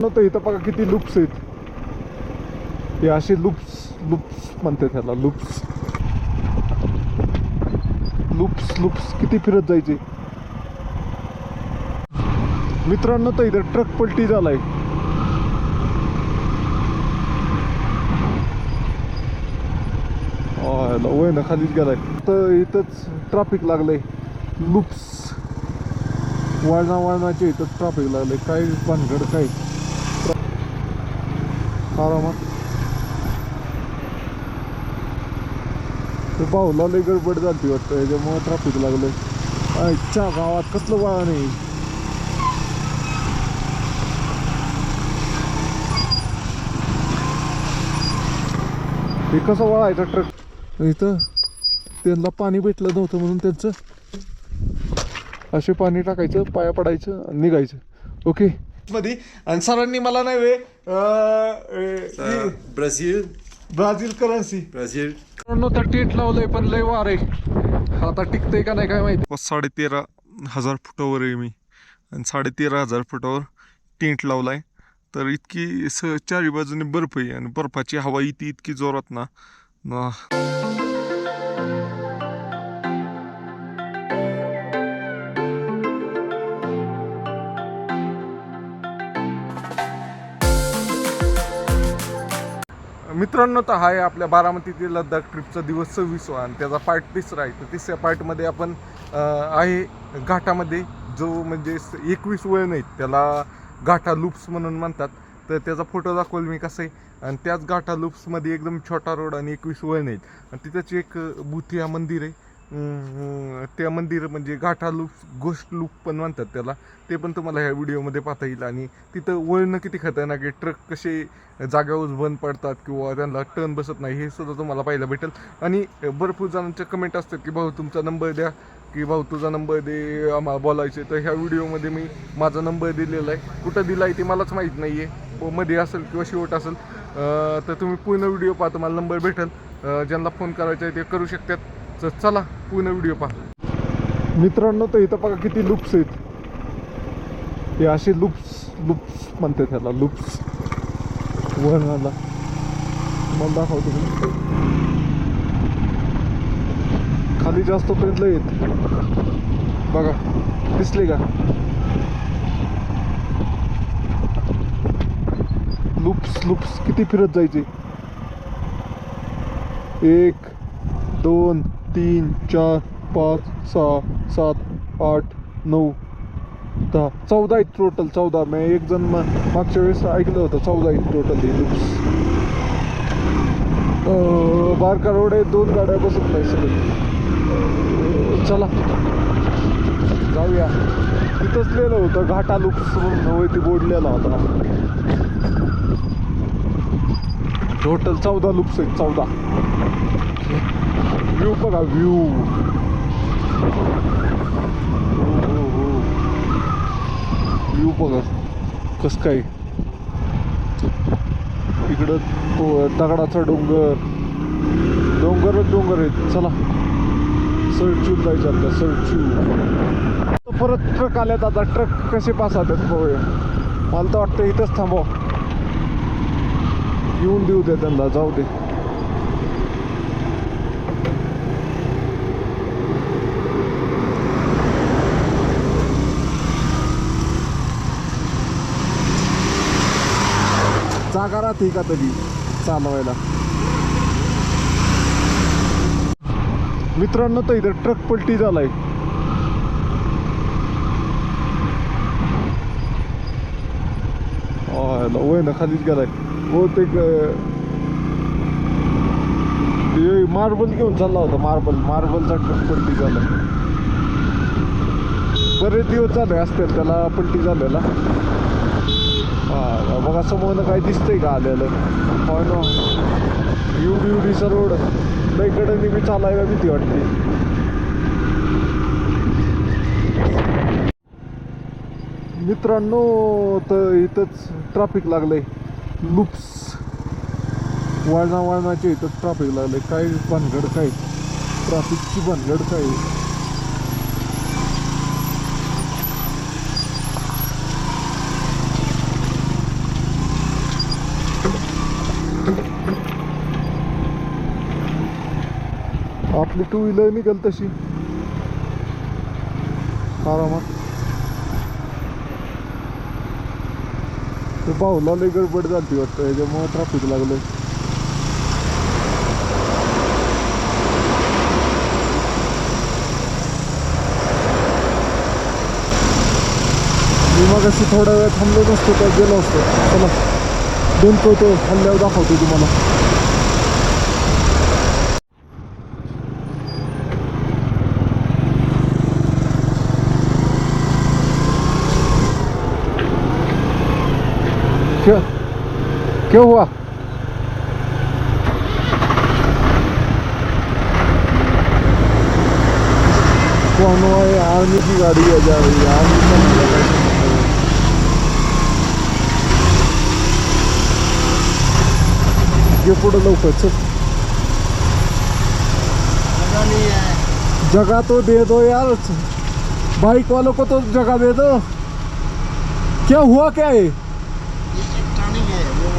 नव्हतं इथं बघा किती लुप्स आहेत. हे असे लुप्स लुप्स म्हणते त्याला लुप्स लुप्स लुप्स किती फिरत जायचे. मित्रांनो तर इथं ट्रक पलटी झालाय. वय ना खालीच गेलाय. तर इथंच ट्रॅफिक लागलंय. लुप्स वळणा वळणाचे इथं ट्रॅफिक लागलंय. काय भानगड काय? आरामात ते भाऊला लय गडबड झाली वाटतं त्याच्यामुळे ट्रॅफिक लागलंय. आजच्या गावात कसलं वळण नाही हे कसं वळायचं ट्रक? इथं त्यांना पाणी भेटलं नव्हतं म्हणून त्यांचं असे पाणी टाकायचं पाया पडायचं आणि निघायचं. ओके? मध्ये. आणि सरांनी मला नाही वे Brasil, ब्राझील. करन्सी. Brasil. तर टेट लावलंय पण लय वार आहे. आता टिकतंय का नाही काय माहिती. साडे तेरा हजार फुटावर आहे मी. आणि साडे तेरा हजार फुटावर टेंट लावलाय. तर इतकी स चारी बाजूने बर्फ आहे आणि बर्फाची हवा इथे इतकी जोरात ना. मित्रांनो तर हा आहे आपल्या बारामती ते लद्दाख ट्रिपचा दिवस सव्वीसवा आणि त्याचा पार्ट तिसरा आहे. तर तिसऱ्या पार्टमध्ये आपण आहे घाटामध्ये जो म्हणजे एकवीस वळण आहेत त्याला घाटा लुप्स म्हणून म्हणतात. तर त्याचा फोटो दाखवल मी कसं आहे. आणि त्याच घाटा लुप्समध्ये एकदम छोटा रोड आणि एकवीस वळण आहेत. आणि तिथंच एक अं, भूतिया मंदिर आहे. ते त्या मंदिर म्हणजे घाटा लूप गोष्ट लूप पण म्हणतात त्याला. ते पण तुम्हाला ह्या व्हिडिओमध्ये पाहता येईल. आणि तिथं वळणं किती खतरनाक आहे. ट्रक कसे जाग्यावर बंद पडतात किंवा त्यांना टर्न बसत नाही हे सुद्धा तुम्हाला पाहायला भेटेल. आणि भरपूर जणांचे कमेंट असतात की भाऊ तुमचा नंबर द्या. की भाऊ तुझा नंबर दे आम्हाला बोलायचे तर ह्या व्हिडिओमध्ये मी माझा नंबर दिलेला आहे. कुठं दिला आहे ते मलाच माहीत नाही आहे मध्ये असेल किंवा शेवट असेल. तर तुम्ही पूर्ण व्हिडिओ पाहता तुम्हाला नंबर भेटेल. ज्यांना फोन करायचा आहे ते करू शकतात. तर चला पूर्ण व्हिडिओ पहा. मित्रांनो तर इथं बघा किती लुप्स आहेत. हे असे लुप्स लुप्स म्हणते त्याला लुप्स वळणाला मला दाखवतो खाली जास्त पर्यंत येत बघा दिसले का? लुप्स लुप्स किती फिरत जायचे? एक दोन तीन चार पाच सहा सात आठ नऊ दहा. चौदा आहेत टोटल चौदा. मी एक जण मा- मागच्या वेळेस ऐकलं होतं चौदा आहेत टोटल हे लुक्स बारका रोड आहे दोन गाड्या बसत नाही सगळे. चला. जाऊया. तिथंच लिहिलं होतं घाटा लुक्स म्हणून. वरती बोर्ड लिहिला होता. टोटल चौदा लुक्स आहेत चौदा. व्ह्यू बघा व्ह्यू व्ह्यू बघा. कस काय? इकडं दगडाचा डोंगर. डोंगरच डोंगर आहेत. चला. सरचू जायचं आपल्या सरचू परत ट्रक आल्यात आता. ट्रक कसे पास होतात बघूया. मला तर वाटतं इथंच थांबव. येऊन देऊ दे त्यांना. जाऊ दे. जागा राहते का तरी चालवायला? मित्रांनो तर इथं ट्रक पलटी झालाय. वय ना खालीच गेलाय. बहुतेक मार्बल घेऊन चालला होता मार्बल. मार्बलचा ट्रक पलटी झाला बरेच दिवस झाले असतील त्याला पलटी झालेला. हा बघा समोर काय दिसतंय का आलेलं होय ना. एवढी एवढीचा रोड लई मी चालायला भीती वाटते. मित्रांनो तर इथंच ट्रॅफिक लागलंय. लुप्स. वळणा वळणाचे इथंच ट्रॅफिक लागलंय. काय भानगड काय? ट्रॅफिकची भानगड काय? आपली टू व्हीलर निघल तशी. आरामात. ते भाऊला लय गडबड झाली वाटतं याच्यामुळे ट्रॅफिक लागलं. मी मग अशी थोडा वेळ थांबलो नसतो तर गेलो असतो. चला दोन तो थांबल्यावर दाखवतो तुम्हाला. क्या हुआ? कौन हुआ है आर्मी की गाड़ी है जा रही है। आर्मी का ये पुढं जगह नहीं है। जगह तो दे दो यार। बाइक वालों को तो जगह दे दो। क्या हुआ क्या है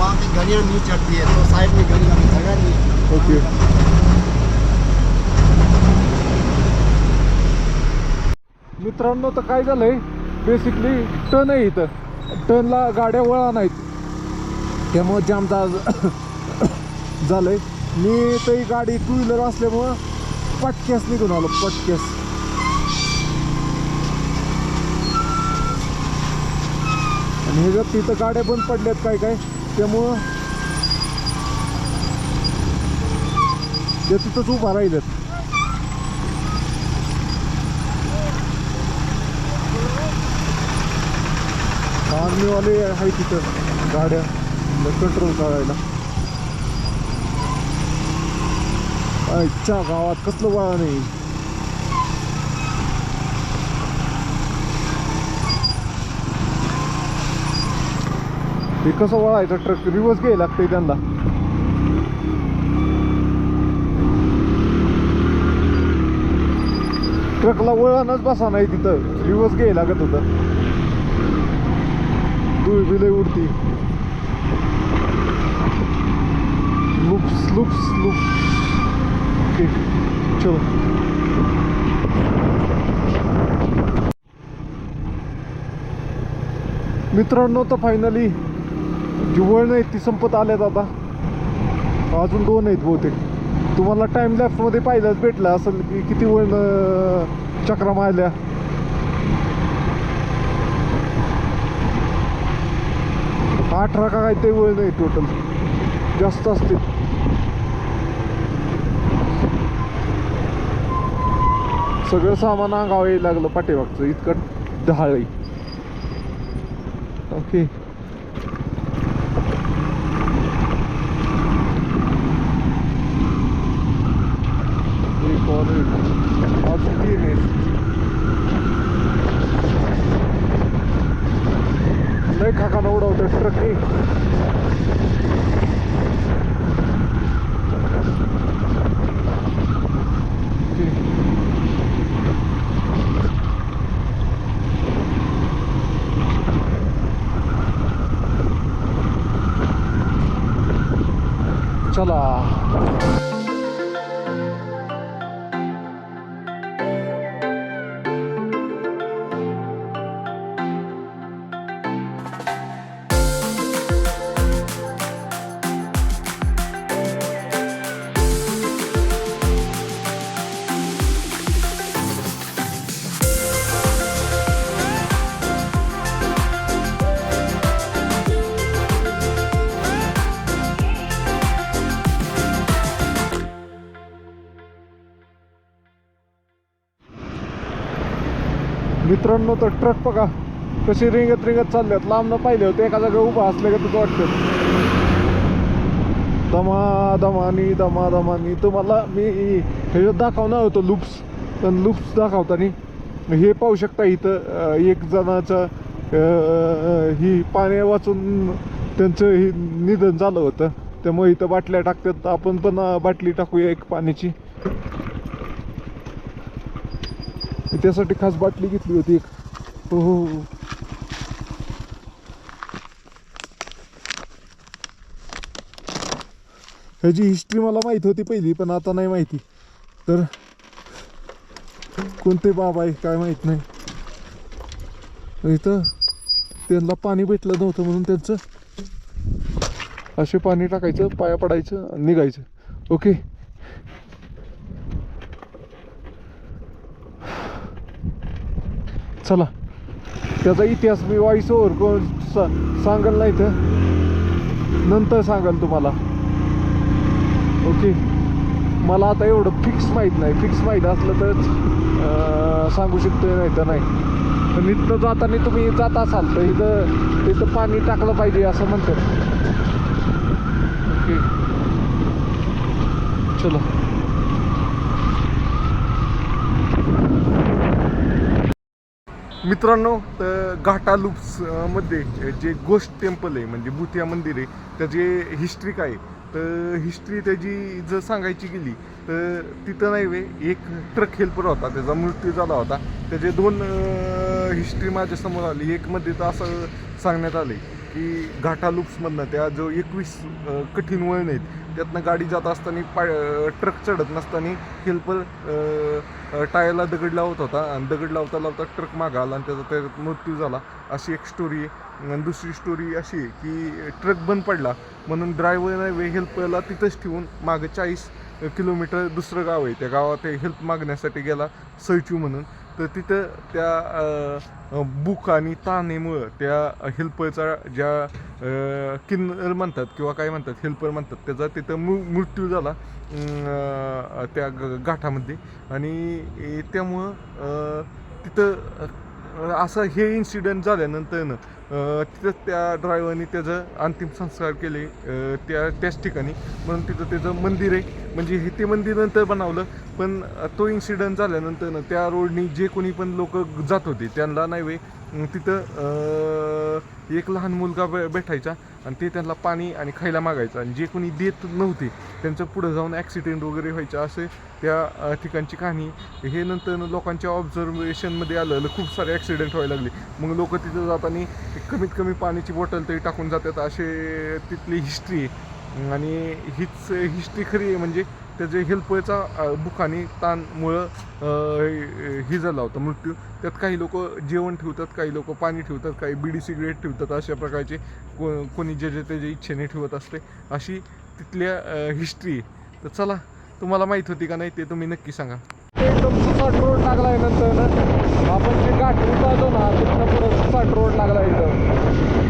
वहाँ पे गाड़ियाँ नहीं चढ़ती है तो साइड में जगह नहीं ओके मित्रांनो तर काय झालंय? बेसिकली टर्न आहे इथं. टर्नला गाड्या वळा नाहीत. त्यामुळं जाम झालंय. मी तर ही गाडी टू व्हीलर असल्यामुळं पटक्यास निघून आलो पटक्यास. आणि ह्याच्यात तिथं गाड्या बंद पडल्यात काय काय त्यामुळं ते तिथंच उभा राहिलेत. आर्मीवाले आहे तिथं गाड्या. कंट्रोल करायला. आजच्या गावात कसलं वाळा नाही हे कसं वळायचं? ट्रक रिवर्स घ्यायला लागतंय त्यांना. ट्रकला वळणच बसा नाही तिथं. रिवर्स घ्यायला लागत होतं. धूळ बिलय उडती. Loops loops loops. ओके चलो. मित्रांनो तर फायनली जी वळ आहेत ती संपत आल्यात आता अजून दोन आहेत बहुतेक. तुम्हाला टाइममध्ये पाहिलाच भेटलं असेल की किती वळण चक्रा मारल्या. अठरा का काय ते वळण आहे टोटल जास्त असतील. सगळं सामान अंगावं यायला लागलं पाठीमागचं इतकं ढाळ आहे. ओके मित्रांनो तर ट्रक बघा कशी रिंगत रिंगत चालल्यात. लांब पाहिले होते एका जागा उभा असले का तुझं वाटतं. दमा दमानी दमा दमानी तुम्हाला मी ह्याच्यात दाखवणार होतो लुप्स. पण लुप्स दाखवताना हे पाहू शकता इथं एक जणाचं ही पाण्या वाचून त्यांचं हे निधन झालं होतं. त्यामुळे इथं बाटल्या टाकतात. आपण पण बाटली टाकूया एक पाण्याची. त्यासाठी खास बाटली घेतली होती एक. हो हो, हो. ह्याची हिस्ट्री मला माहीत होती पहिली पण आता नाही माहिती. तर कोणते बाबा आहे काय माहीत नाही. इथं त्यांना पाणी भेटलं नव्हतं म्हणून त्यांचं असे पाणी टाकायचं पाया पडायचं आणि निघायचं. ओके. चला. त्याचा इतिहास मी वॉइस ओव्हर कोण सा सांगाल नाही तर? नंतर सांगाल तुम्हाला. ओके. मला आता एवढं फिक्स माहीत नाही. फिक्स माहीत असलं तर सांगू शकतो नाही तर नाही. पण इथनं जाताना तुम्ही जात असाल तर इथं इथं पाणी टाकलं पाहिजे असं म्हणतात. ओके. चला. मित्रांनो तर घाटा लुप्समध्ये जे गोष्ट टेम्पल आहे म्हणजे भूतिया मंदिर आहे त्याची हिस्ट्री काय तर हिस्ट्री त्याची जर सांगायची गेली तर तिथं नाही वे एक ट्रक हेल्पर होता त्याचा मृत्यू झाला होता. त्याचे दोन हिस्ट्री माझ्यासमोर आली. एकमध्ये तर असं सांगण्यात आले की घाटा लुप्समधनं त्या जो एकवीस कठीण वळण आहेत त्यातनं गाडी जात असताना पाय ट्रक चढत नसताना हेल्पर टायरला दगड लावत होता आणि दगड लावता लावता ट्रक मागं आला आणि त्याचा त्याच्यात मृत्यू झाला. अशी एक स्टोरी आहे. आणि दुसरी स्टोरी अशी आहे की ट्रक बंद पडला. म्हणून ड्रायव्हरने हेल्परला तिथंच ठेवून मागं चाळीस किलोमीटर दुसरं गाव आहे. त्या गावात हेल्प मागण्यासाठी गेला सैचू म्हणून. तर तिथं त्या बुक आणि तानेमुळं त्या हेल्परचा ज्या किन्नर म्हणतात किंवा काय म्हणतात हेल्पर म्हणतात त्याचा तिथं मृ मृत्यू झाला त्या ग- गाठामध्ये आणि त्यामुळं तिथं असं हे इन्सिडेंट झाल्यानंतरनं तिथं त्या ड्रायव्हरने त्याचं अंतिम संस्कार केले त्या त्याच ठिकाणी. म्हणून तिथं त्याचं मंदिर आहे. म्हणजे हे ते मंदिर नंतर बनवलं पण तो तो झाल्यानंतर झाल्यानंतरनं त्या रोडनी जे कोणी पण लोक जात होते त्यांना नाही वे तिथं एक लहान मुलगा बे भेटायचा आणि ते त्यांना पाणी आणि खायला मागायचं. आणि जे कोणी देत नव्हते त्यांचं पुढं जाऊन ॲक्सिडेंट वगैरे व्हायचं असे त्या ठिकाणची कहाणी. हे नंतर लोकांच्या ऑब्झर्वेशनमध्ये आलं खूप सारे ॲक्सिडेंट व्हायला लागले. मग लोक तिथं जाताना कमीत कमी पाण्याची बॉटल तरी टाकून जातात असे तिथली हिस्ट्री आहे. आणि हीच हिस्ट्री खरी आहे म्हणजे त्याचे हेल्पचा बुक आणि ताणमुळं अं, ही झाला होता मृत्यू. त्यात काही लोक जेवण ठेवतात काही लोक पाणी ठेवतात काही बिडी सिगरेट ठेवतात अशा प्रकारचे को कोणी जे जे त्याच्या इच्छेने ठेवत असते अशी तिथल्या हिस्ट्री आहे. तर चला तुम्हाला माहीत होती का नाही ते तुम्ही नक्की सांगा. एकदम सुसाट रोड लागला आहे नंतर. आपण जे गाठ उतारलो ना तिथं पुढं सुसाट रोड लागला इथं.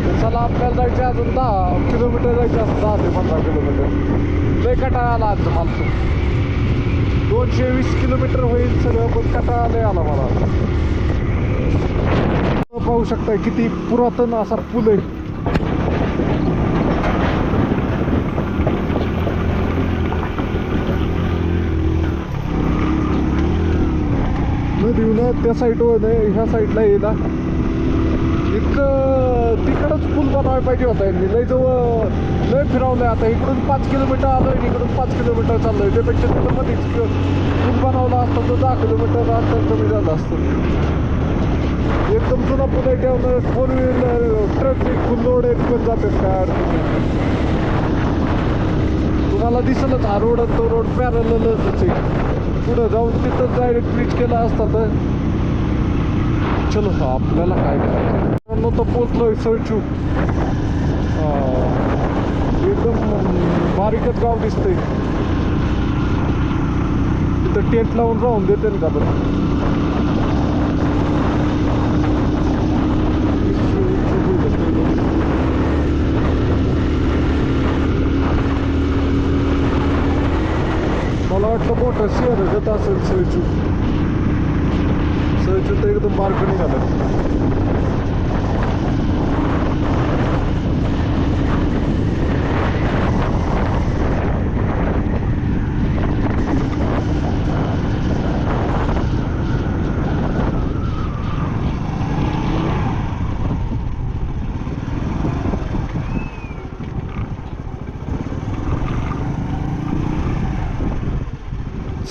तर चला आपल्याला जायचं अजून दहा किलोमीटर जायचं असं दहा ते पंधरा किलोमीटर. लय कटाळा आला आज मला दोनशे वीस किलोमीटर होईल सगळं पण कटाळा लय आला मला. पाहू शकताय किती पुरातन असा पूल आहे. त्या साईडवर ह्या साईडला येईल इतकं तिकडंच पूल बनवायला पाहिजे होता यांनी. लय जवळ लय फिरवलंय आता. इकडून पाच किलोमीटर आलोय आहे इकडून पाच किलोमीटर चाललोय. त्यापेक्षा तिथं मध्येच पूल बनवला असता तर दहा किलोमीटर अंतर कमी झालं असतं. एकदम जुना पूल आहे त्यावर four wheeler truck full road एक पण जातात काय तुम्हाला दिसलंच हा रोड तो रोड पॅरलच आहे. पुढं जाऊन तिथं डायरेक्ट ब्रिज केला असता तर चलो आपल्याला काय करायचं? मित्रांनो, तर पोचलोय सरचू एकदम बारीकच गाव दिसतंय. तिथं टेंट लावून राहून देते का बरं? मला वाटतं मोठं शेअर गत असेल सरचू. सरचू तर एकदम बारकं निघालं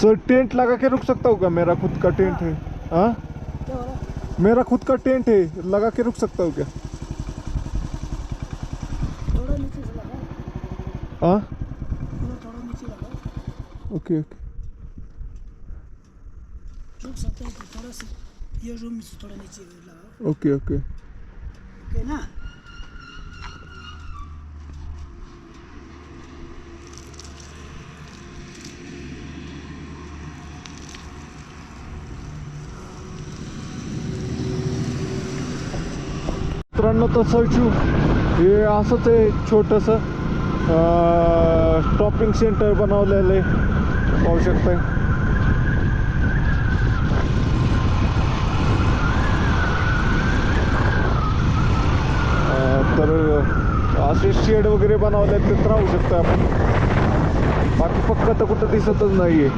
सर, टेंट लगा के रुक सकता हूँ क्या? मेरा खुद का टेंट है। हाँ? मेरा खुद का टेंट है लगा के रुक सकता हूँ क्या? थोड़ा नीचे से लगा हाँ? थोड़ा थोड़ा नीचे लगा ओके ओके। सकता है तो थोड़ा सा ये रूम से थोड़ा नीचे ओके ओके। ओके ना? मित्रांनो तसं शू हे असंच आहे छोटंसं शॉपिंग सेंटर बनवलेलं आहे. पाहू शकता तर असे शेड वगैरे बनवले तिथं राहू शकतो आपण. बाकी पक्क तर कुठं दिसतच नाहीये.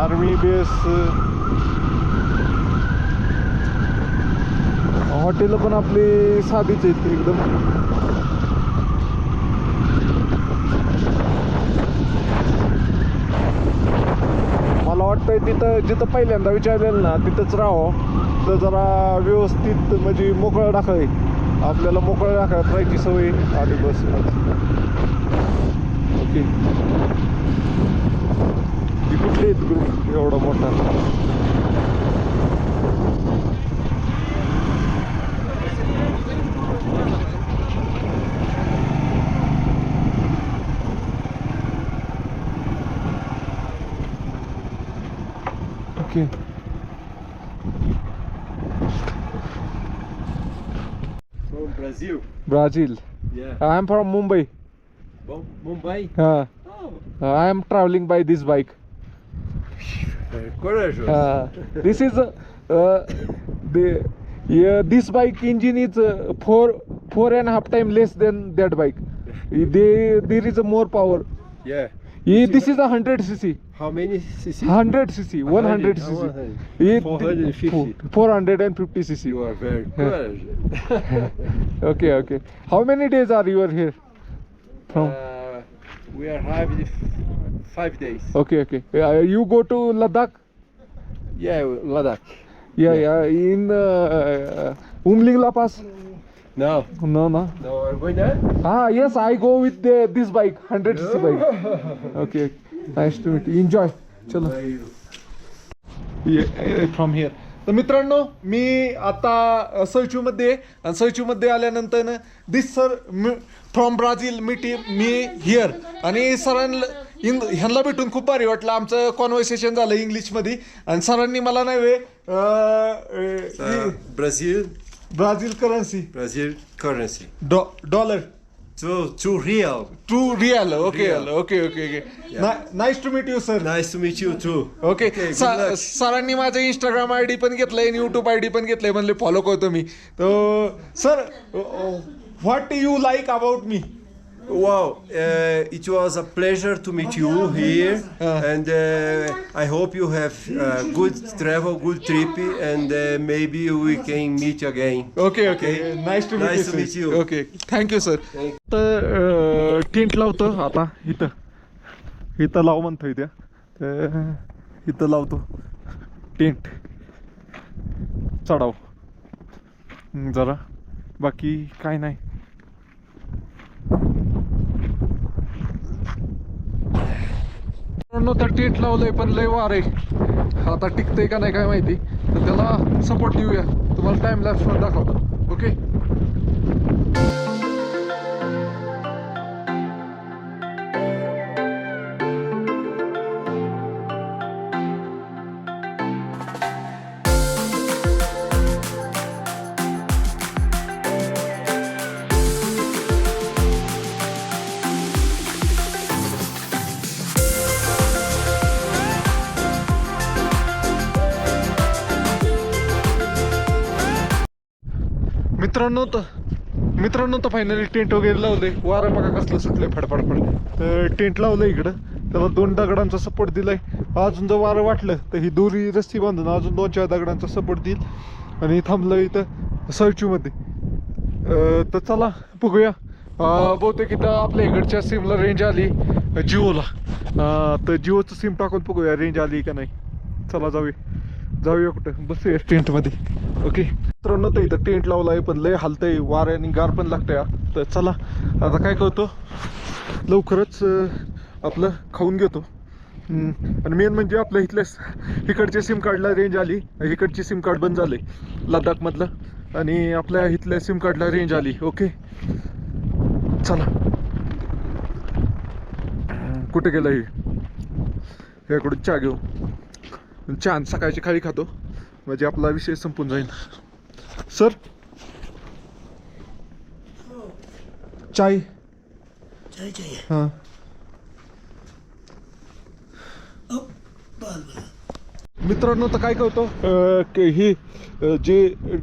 आर्मी बेस हॉटेल पण आपली साधीच आहेत एकदम. मला वाटतंय तिथं जिथं पहिल्यांदा विचारलेलं ना तिथंच राहावं. तर जरा व्यवस्थित म्हणजे मोकळं टाकाय आपल्याला मोकळं टाकत राहायची सवय आधी बस. ओके. ती कुठली आहेत ग्रुप एवढा मोठा. From Brazil. Brazil. Yeah. I'm from Mumbai. Mumbai? Oh. Uh, oh. I am traveling by this bike. Uh, courageous. Uh, this is uh, uh, the yeah, this bike engine is uh, four four and a half time less than that bike. They, there is a more power. Yeah. Yeah, this is a hundred cc. How many cc? Hundred cc. One hundred Oh, cc. 100. Yeah, 450. Four hundred and fifty cc. You are very courageous. Okay, okay. How many days are you are here? From uh, we arrived five days. okay, okay. Uh, you go to Ladakh? Yeah, Ladakh. Yeah, yeah. In uh, uh, Umling La Pass? No. No, no. No, I'm going there. Ah, yes, I go with the, this bike, 100cc bike. Okay, nice to meet you. Enjoy. चलो from here तर मित्रांनो मी आता सैचूमध्ये आहे. आणि सैचूमध्ये आल्यानंतर ना दिस sir from Brazil मीटी मी हिअर आणि सरांना इन ह्यांना भेटून खूप भारी वाटलं आमचं कॉन्व्हर्सेशन झालं इंग्लिशमध्ये आणि सरांनी मला नाही वे Uh, Brazil, Brazil currency Brazil currency. Dollar Two, two real. Two real okay Real. Okay okay okay nice to meet you sir Nice to meet you too. Okay Okay, good सा- luck. सरांनी माझं Instagram I D पण घेतलंय आणि YouTube I D पण घेतलंय म्हणले follow करतो मी तर sir what you like about me Wow, uh, it was a pleasure to meet you here, and uh, I hope you have uh, good travel, good trip, and uh, maybe we can meet again. Okay okay nice to Nice to meet you. Okay thank you sir तर tent लावतो आता इथं इथं लाव म्हणतोय त्या तर इथं लावतो टेंट चढाव हम्म, जरा बाकी काय नाही तर टेंट लावलंय पण लय वार आहे. आता टिकतंय का नाही काय माहिती. तर त्याला सपोर्ट देऊया. तुम्हाला टाइम लॅप्स पण दाखवतो. ओके मित्रांनो तर फायनली टेंट वगैरे लावले. वारं बघा कसलं सुटलंय फडफडफड तर टेंट लावलं इकडं. त्याला दोन दगडांचा सपोर्ट दिलाय. अजून जर वारं वाटलं तर ही दोरी रस्ती बांधून अजून दोन चार दगडांचा सपोर्ट देईल. आणि थांबलं इथं सर्चूमध्ये. तर चला बघूया. बहुतेक इथं आपल्या इकडच्या सिमला रेंज आली जिओला. तर जिओचं सिम टाकून बघूया रेंज आली का नाही. चला जाऊया. जाऊया कुठं? बसूया टेंटमध्ये ओके मित्रांनो तर इथं टेंट लावला आहे पण लय हलतंय. आणि गार पण लागतंय तर चला आता काय करतो? लवकरच आपलं खाऊन घेतो. आणि मेन म्हणजे आपल्या इथल्या इकडच्या सिम कार्डला रेंज आली. इकडची सिम कार्ड बंद झाले लडाखमधलं आणि आपल्या इथल्या सिम कार्डला रेंज आली ओके चला. कुठे गेलं हे? याकडून चहा घेऊ. आणि सकाळची खाली खातो. म्हणजे आपला विषय संपून जाईल. सर? चाय. चाय हां. मित्रांनो तर काय करतो की ही जे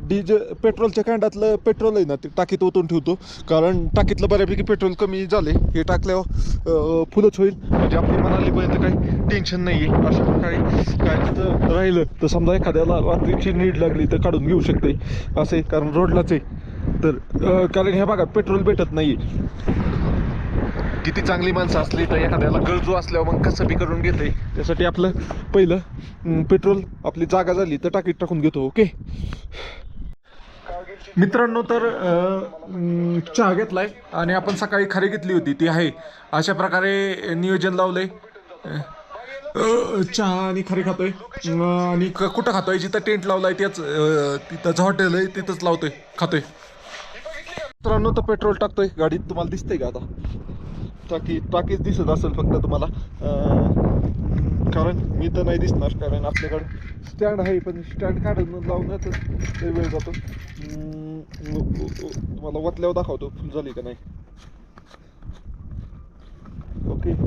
डिझेल पेट्रोलच्या कॅन्डातलं पेट्रोल आहे ना ते टाकीत ओतून ठेवतो. कारण टाकीतलं बऱ्यापैकी पेट्रोल कमी झाले. हे टाकल्यावर फुलंच फुलच होईल. म्हणजे आपली मनालीपर्यंत काही टेन्शन नाही आहे अशा प्रकारे काय तिथं राहिलं तर समजा एखाद्याला रात्रीची नीड लागली तर काढून घेऊ शकते. असं आहे कारण रोडलाच आहे. तर कारण ह्या भागात पेट्रोल भेटत नाही किती चांगली माणसं असली तर एखाद्याला गरजू असल्यावर मग कसं बी करून घेते त्यासाठी आपलं पहिलं पेट्रोल आपली जागा झाली तर टाकीत टाकून घेतो ओके मित्रांनो तर चहा घेतलाय आणि आपण सकाळी खारी घेतली होती ती आहे. अशा प्रकारे नियोजन लावलंय. चहा आणि खारी खातोय. आणि कुठं खातोय? जिथं टेंट लावलाय त्याच तिथंच हॉटेल आहे तिथंच लावतोय खातोय. मित्रांनो तर पेट्रोल टाकतोय. गाडीत तुम्हाला दिसतंय का आता? टाकी टाकीच दिसत असेल फक्त तुम्हाला. कारण मी तर नाही दिसणार कारण आपल्याकडं स्टँड आहे पण स्टँड काढून लावण्यात ते वेळ जातो. तुम्हाला वतल्यावर दाखवतो फुल झाली का नाही. ओके.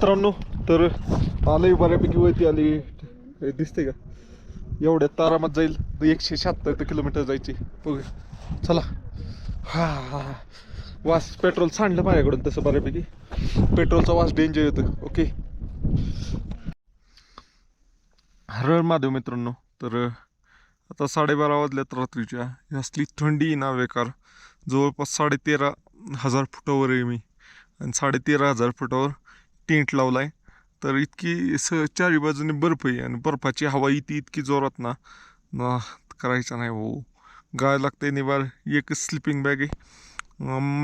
मित्रांनो तर आलंय बऱ्यापैकी वरती आली दिसते का? एवढ्या तारामात जाईल. एकशे शहात्तर किलोमीटर जायची. बघ. चला. हा हा वास पेट्रोल सांडलं माझ्याकडून तसं बऱ्यापैकी. पेट्रोलचा वास डेंजर येतो ओके हरळ महादेव मित्रांनो तर आता साडेबारा वाजल्यात रात्रीच्या. ही असली थंडी ना बेकार. जवळपास साडेतेरा हजार फुटावर आहे मी. आणि साडेतेरा हजार फुटावर टेंट लावला आहे तर इतकी स चारी बाजूने बर्फ आहे आणि बर्फाची हवा येते इतकी जोरात ना. ना नाही भाऊ. गाय लागते निवार. एक स्लिपिंग बॅग आहे.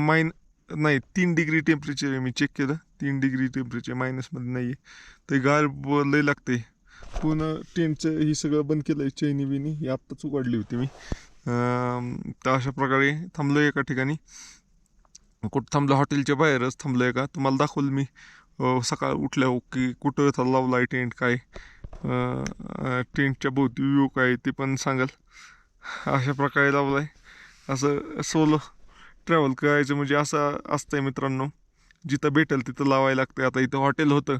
मायन नाही तीन डिग्री टेम्परेचर आहे. मी चेक केलं. तीन डिग्री टेम्परेचर मायनसमध्ये नाही आहे ते गाय लय लागते पुन्हा टेंटचं हे सगळं बंद केलं आहे चैनी बिनी. ही आत्ताच उघडली होती मी. तर अशा प्रकारे थांबलो एका ठिकाणी. कुठं थांबलं? हॉटेलच्या बाहेरच थांबलं आहे का? तुम्हाला दाखवलं मी. सकाळ उठल्या हो की कुठं था लावला आहे टेंट काय टेंटच्या भोवती व्ह्यू काय ते पण सांगाल. अशा प्रकारे लावलं आहे असं सोलो ट्रॅव्हल करायचं म्हणजे असं असतंय मित्रांनो. जिथं भेटेल तिथं लावायला लागते आता इथं हॉटेल होतं.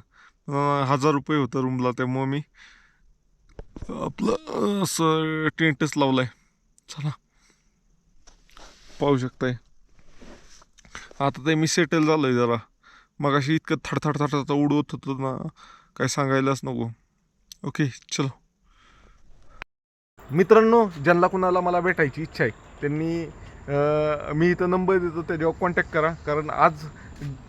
हजार रुपये होतं रूमला त्यामुळं मी आपलं असं टेंटच लावलं आहे चला. पाहू शकताय. आता ते मी सेटल झालोय जरा. मग अशी इतकं थडथड थडथड उडवत होतं ना काय सांगायलाच नको ओके चलो मित्रांनो ज्यांना कुणाला मला भेटायची इच्छा आहे त्यांनी मी इथं नंबर देतो त्याच्यावर कॉन्टॅक्ट करा कारण आज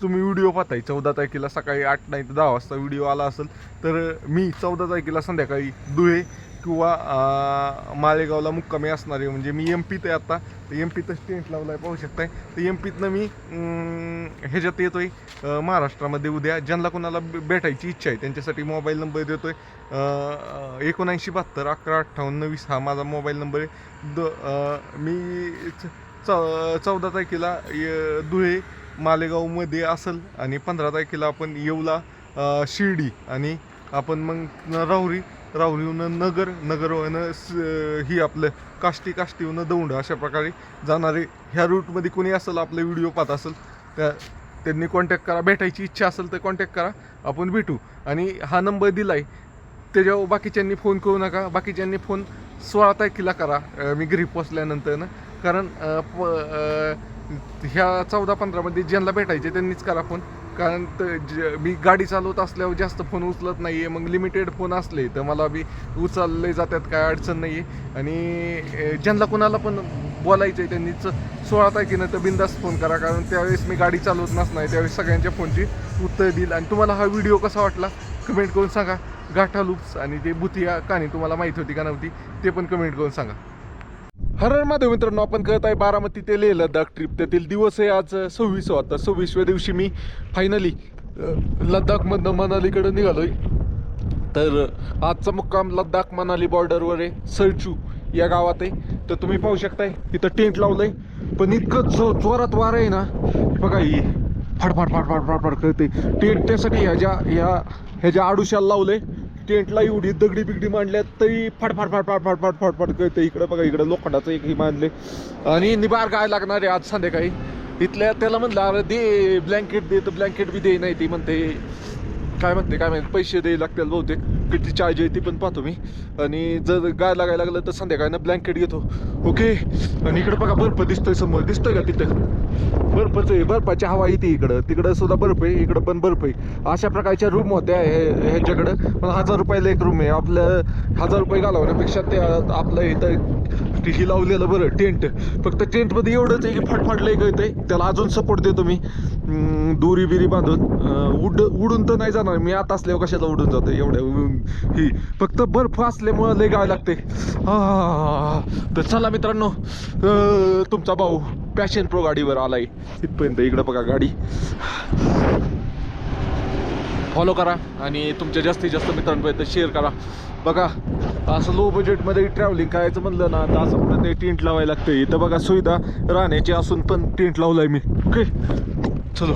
तुम्ही व्हिडिओ पाहताय चौदा तारखेला सकाळी आठ नाही तर दहा वाजता व्हिडिओ आला असेल तर मी चौदा तारखेला संध्याकाळी धुळे किंवा मालेगावला मुक्कामी असणार आहे म्हणजे मी एम पीत आहे आत्ता तर एम पीतच टेंट लावला आहे पाहू शकताय. तर एम पीतनं मी ह्याच्यात येतोय आहे महाराष्ट्रामध्ये उद्या. ज्यांना कोणाला भेटायची इच्छा आहे त्यांच्यासाठी मोबाईल नंबर देतोय. आहे एकोणऐंशी बहात्तर अकरा अठ्ठावन्न वीस हा माझा मोबाईल नंबर आहे. द मी च- चौ चौदा तारखेला य- धुळे मालेगावमध्ये असेल आणि पंधरा तारखेला आपण येऊला शिर्डी आणि आपण मग राहुरी राहुलीहून नगर नगरवनं स- ही आपलं काष्टी काष्टीहून दौंड अशा प्रकारे जाणारे ह्या रूटमध्ये कोणी असेल आपले व्हिडिओ पाहत असेल त्या त्यांनी कॉन्टॅक्ट करा. भेटायची इच्छा असेल तर कॉन्टॅक्ट करा. आपण भेटू. आणि हा नंबर दिला आहे त्याच्यावर बाकीच्यांनी फोन करू नका. बाकीच्यांनी फोन सोळा तारखेला करा. मी घरी पोचल्यानंतर ना कारण प- ह्या चौदा पंधरामध्ये ज्यांना भेटायचे त्यांनीच करा फोन कारण ज- मी गाडी चालवत असल्यावर जास्त फोन उचलत नाही आहे मग लिमिटेड फोन असले तर मला बी उचलले जातात काय अडचण नाही आहे आणि ज्यांना कोणाला पण बोलायचं आहे त्यांनीच सोळा तारखेनं तर बिंदास फोन करा कारण त्यावेळेस मी गाडी चालवत नसणार त्यावेळेस सगळ्यांच्या फोनची उत्तर देईल. आणि तुम्हाला हा व्हिडिओ कसा वाटला? कमेंट करून सांगा. गाठा लुप्स आणि ते भुतिया कहाणी तुम्हाला माहिती होती का नव्हती ते पण कमेंट करून सांगा. हर मित्रांनो आपण करत आहे बारामती ते लेह लडाख ट्रिप त्यातील दिवस आहे आज सव्वीस वाजता सव्वीसव्या दिवशी मी फायनली लद्दाखमधनं मनालीकडे निघालोय. तर आजचा मुक्काम लद्दाख मनाली बॉर्डरवर आहे सरचू या गावात आहे. तर तुम्ही पाहू शकताय इथं टेंट लावलंय. पण इतकं जो जोरात वार आहे ना बघा ही फाडफाड फाडफाड फाडफाड करते टेंट त्यासाठी ह्याच्या ह्या ह्याच्या आडुशाला लावलंय टेंटला एवढी दगडी बिगडी मांडल्यात तरी फाडफाड फाडफाड फाडफाड फाडफाड करते इकडं. बघा इकडं लोखंडाचं एक ही मांडले आणि निबार काय लागणार आहे आज संध्याकाळी? इथल्या त्याला म्हणलं अरे दे ब्लँकेट दे तर ब्लँकेट बी दे नाही ती म्हणते. काय म्हणते काय म्हणते पैसे द्यायला लागतील बहुतेक. किती चार्ज आहे ती पण पाहतो मी. आणि जर गाय लागायला लागलं तर संध्याकाळनं ब्लँकेट घेतो. ओके आणि इकडं बघा बर्फ दिसतोय समोर. दिसतोय का तिथं? बर्फच आहे. बर्फाची हवा येते इकडं. तिकडं सुद्धा बर्फ आहे. इकडं पण बर्फ आहे. अशा प्रकारच्या रूम होत्या ह्याच्याकडं ह्यांच्याकडं. पण हजार रुपयाला एक रूम आहे. आपलं हजार रुपये घालवण्यापेक्षा ते आपलं इथं ही लावलेलं बरं टेंट फक्त टेंटमध्ये एवढंच आहे की फटफटलंय कळतंय. त्याला अजून सपोर्ट देतो मी. दोरी बिरी बांधून उड उडून तर नाही जाणार. मी आता असल्यावर कशाला उडून जातो? एवढ्या ही फक्त बर्फ असल्यामुळं लय गाव लागते. तर चला मित्रांनो तुमचा भाऊ पॅशन प्रो गाडीवर आलाय. इथपर्यंत इकडं बघा गाडी. फॉलो करा आणि तुमच्या जास्तीत जास्त मित्रांपर्यंत शेअर करा. बघा असं लो बजेटमध्ये ट्रॅव्हलिंग करायचं म्हणलं ना तर असं ते टेंट लावायला लागतं इथं बघा सुविधा राहण्याची असून पण टेंट लावलाय मी. ओके चलो